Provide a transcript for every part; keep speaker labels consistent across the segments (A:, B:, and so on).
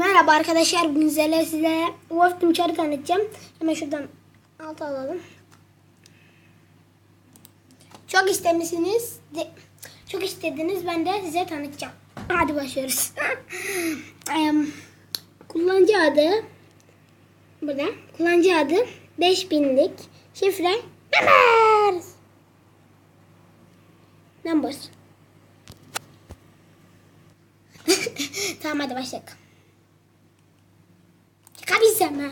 A: Merhaba arkadaşlar. Bugün sizlerle size Wolf Tunçer'i tanıtacağım. Hemen şuradan alt alalım. Çok istemişsiniz. de- çok istediniz. Ben de size tanıtacağım. Hadi başlıyoruz. Em, Kullanıcı adı burada. Kullanıcı adı 5000'lik. Şifre Numbers. Numbers. tamam hadi başlayalım. Çıkabilsem ha.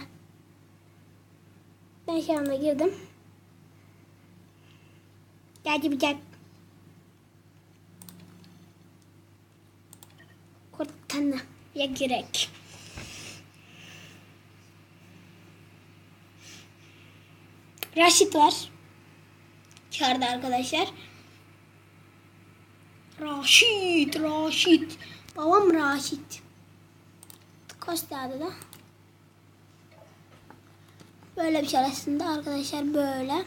A: Ben şu anda girdim. Geldi bir gel. Kortana ya gerek. Raşit var. Çağırdı arkadaşlar. Raşit, Raşit. Babam Raşit. Costa adı da. Böyle bir şey aslında arkadaşlar böyle.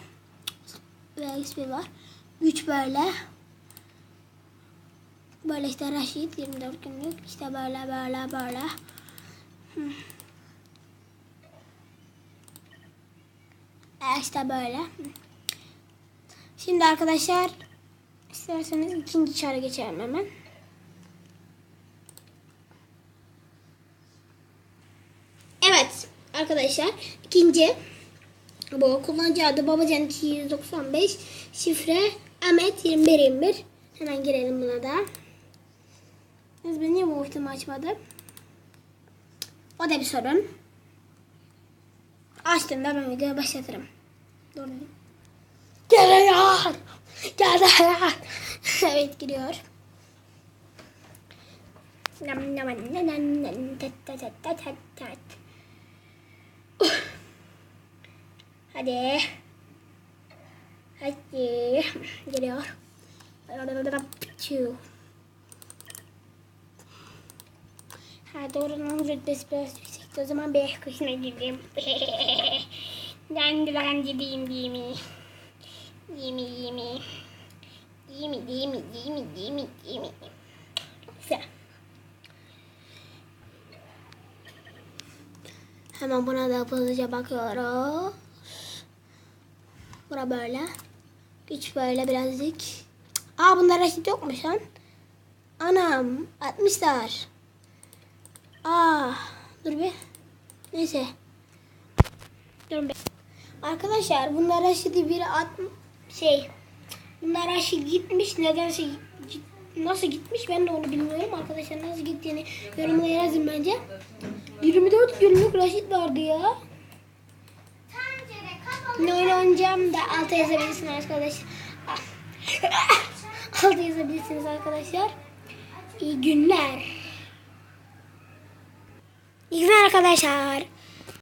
A: Ve XP var. Güç böyle. Böyle işte Raşit 24 günlük. İşte böyle böyle böyle. E işte böyle. Şimdi arkadaşlar isterseniz ikinci çara geçelim hemen. Evet arkadaşlar ikinci bu kullanıcı adı babacan 295 şifre Ahmet 2121 hemen girelim buna da. Biz ben niye bu ultimi açmadı? O da bir sorun. Açtığımda ben videoyu başlatırım. Dur. Geliyor. Geliyor. evet giriyor. Nam nam nam nam nam tat tat tat tat tat Hadi. Hadi. Geliyor. Ha doğrudan rütbesi biraz yüksekti. O zaman B kuşuna girdim. ben de ben gideyim değil mi? Değil mi değil mi? Değil mi değil mi değil mi değil mi değil mi? Güzel. Hemen buna da hızlıca bakıyoruz. Bura böyle. Güç böyle birazcık. Aa bunlar eşit yokmuş lan. Anam 60'lar. Aa dur bir. Neyse. Dur bir. Arkadaşlar bunlar eşit biri at şey. Bunlar eşit gitmiş. Nedense git- nasıl gitmiş ben de onu bilmiyorum. Arkadaşlar nasıl gittiğini yorumlara yazın bence. 24 günlük Raşit vardı ya. Ne oynayacağım da alta yazabilirsiniz arkadaşlar. alta yazabilirsiniz arkadaşlar. İyi günler. İyi günler arkadaşlar.